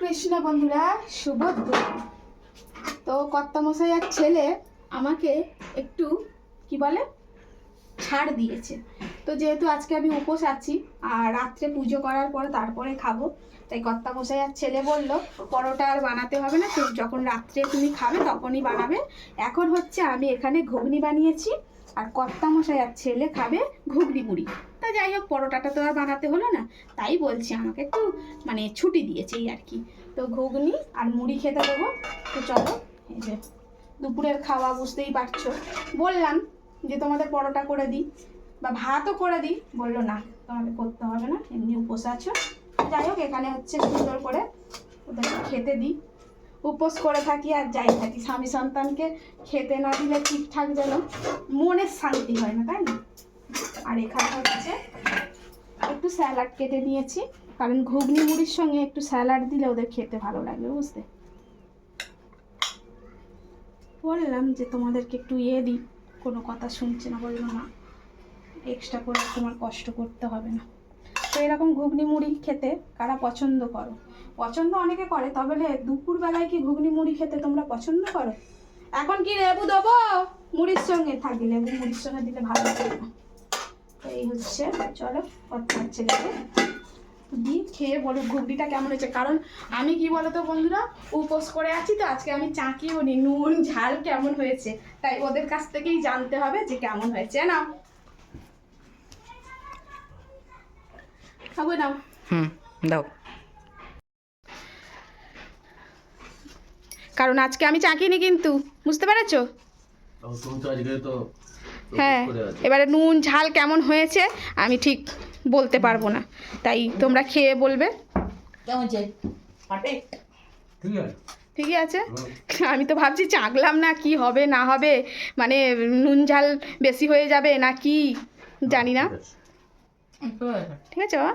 কৃষ্ণ বন্ধুরা, শুভ তো কর্তামশাই আর ছেলে আমাকে একটু, কি বলে, ছাড় দিয়েছে। তো যেহেতু আজকে আমি উপোস আছি, আর রাত্রে পুজো করার পরে তারপরে খাব, তাই কর্তামশাই আর ছেলে বলল, পরোটা আর বানাতে হবে না যখন রাত্রে তুমি খাবে তখনই বানাবে। এখন হচ্ছে আমি এখানে ঘুগনি বানিয়েছি, আর কর্তামশাই আর ছেলে খাবে ঘুগনি মুড়ি। তা যাই হোক, পরোটাটা তো আর বানাতে হলো না। তাই বলছি, আমাকে একটু মানে ছুটি দিয়েছে আর কি। তো ঘুগনি আর মুড়ি খেতে দেবো। তো চলো, এই যে দুপুরের খাওয়া, বুঝতেই পারছ। বললাম যে তোমাদের পরোটা করে দিই, বা ভাতও করে দিই। বলল, না তোমাদের করতে হবে না, এমনি উপোস আছো। যাই হোক, এখানে হচ্ছে সুন্দর করে ওদেরকে খেতে দিই। উপোস করে থাকি আর যাই থাকি। স্বামী সন্তানকে খেতে না দিলে ঠিকঠাক যেন মনের শান্তি হয় না, তাই না? আর এখানে হচ্ছে একটু স্যালাড কেটে নিয়েছি। কারণ ঘুগনি মুড়ির সঙ্গে একটু স্যালাড দিলে ওদের খেতে ভালো লাগবে বুঝতে বললাম যে তোমাদেরকে একটু ইয়ে দিই, কোনো কথা শুনছে না, বলল না এক্সট্রা করে তোমার কষ্ট করতে হবে না। তো এরকম ঘুগনি মুড়ি খেতে কারা পছন্দ করো? পছন্দ অনেকে করে, তবে দুপুরবেলায় কি ঘুগনি মুড়ি খেতে তোমরা পছন্দ করো? এখন কি লেবু দেবো? মুড়ির সঙ্গে থাকি, লেবু মুড়ির সঙ্গে দিলে ভালো লাগে না। তো এই হচ্ছে চলো কথা হচ্ছে দিই খেয়ে বলো ঘুগনিটা কেমন হয়েছে? কারণ আমি কি বলতো বন্ধুরা উপোস করে আছি তো আজকে আমি চাকিও নি নুন ঝাল কেমন হয়েছে? তাই ওদের কাছ থেকেই জানতে হবে যে কেমন হয়েছে না? খাব নাও। হুম দাও। কারণ আজকে আমি চাকিনি কিন্তু বুঝতে পেরেছ? তুমি তো আজকে তো হ্যাঁ এবারে নুন ঝাল কেমন হয়েছে আমি ঠিক বলতে পারব না। তাই তোমরা খেয়ে বলবে। কেমন চাই? পাটে ঠিক আছে। ঠিকই আছে? আমি তো ভাবছি চাকলাম না কি হবে না হবে মানে নুন ঝাল বেশি হয়ে যাবে না কি জানি না। ঠিক আছে। ঠিক আছে। বাবা?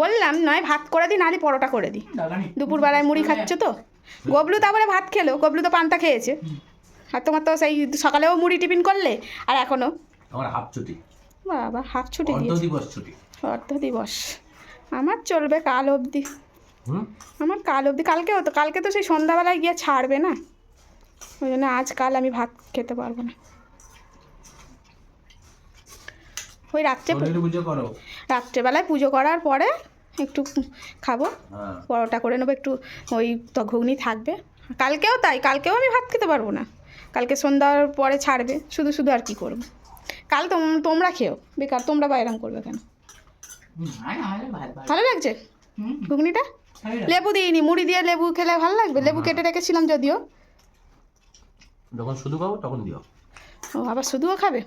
বললাম নয় ভাত করে দিই নাহলে পরোটা করে দিই দুপুরবেলায় মুড়ি খাচ্ছ তো? গবলু তারপরে ভাত খেলো গবলু তো পান্তা খেয়েছে। আর তোমার তো সেই সকালেও মুড়ি টিফিন করলে আর এখনও আমার হাফ ছুটি। বাবা হাফ ছুটি অর্ধ দিবস ছুটি। অর্ধ দিবস। আমার চলবে কাল অবধি। আমার কাল অবধি কালকেও তো কালকে তো সেই সন্ধ্যাবেলায় গিয়ে ছাড়বে না। ওই জন্য আজ কাল আমি ভাত খেতে পারব না। ওই রাত্রে শরীরে পুজো করো। রাত্রেবেলায় পুজো করার পরে একটু খাব। হ্যাঁ। পরোটা করে নেব একটু ওই তো ঘুগনি থাকবে। কালকেও তাই কালকেও আমি ভাত খেতে পারব না। কালকে সন্ধ্যার পরে ছাড়বে শুধু শুধু আর কি করব? কাল তোম তোমরা খেও বেকার তোমরা বাইরাম করবে কেন? ভালো লাগছে? ঘুগনিটা? লেবু দিইনি মুড়ি দিয়ে লেবু খেলে ভালো লাগবে? লেবু কেটে রেখেছিলাম যদিও। যখন শুধু খাব তখন দিও। ও আবার শুধুও খাবে?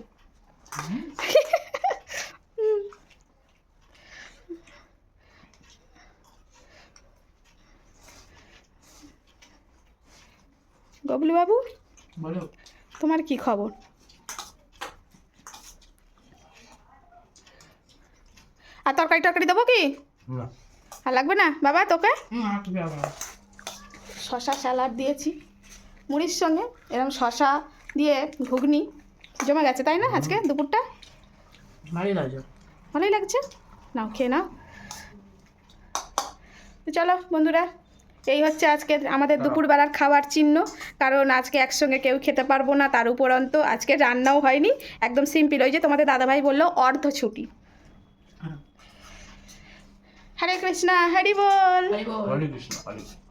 গবলু বাবু? বলো। তোমার কি খবর? আর তরকারি টরকারি দেবো কি? আর লাগবে না? বাবা তোকে? শশা স্যালাড দিয়েছি মুড়ির সঙ্গে। এরকম শশা দিয়ে ঘুগনি। জমে গেছে তাই না আজকে দুপুরটা? ভালোই লাগছে। ভালোই লাগছে? নাও খেয়ে নাও। তো চলো বন্ধুরা এই হচ্ছে আজকে আমাদের দুপুরবেলার খাবার চিহ্ন কারণ আজকে একসঙ্গে কেউ খেতে পারব না তার উপরন্ত আজকে রান্নাও হয়নি একদম সিম্পল ওই যে তোমাদের দাদাভাই বলল অর্ধ ছুটি হ্যাঁ। হরে কৃষ্ণা হরি বল ভাই বল। হরে কৃষ্ণ হরে কৃষ্ণ।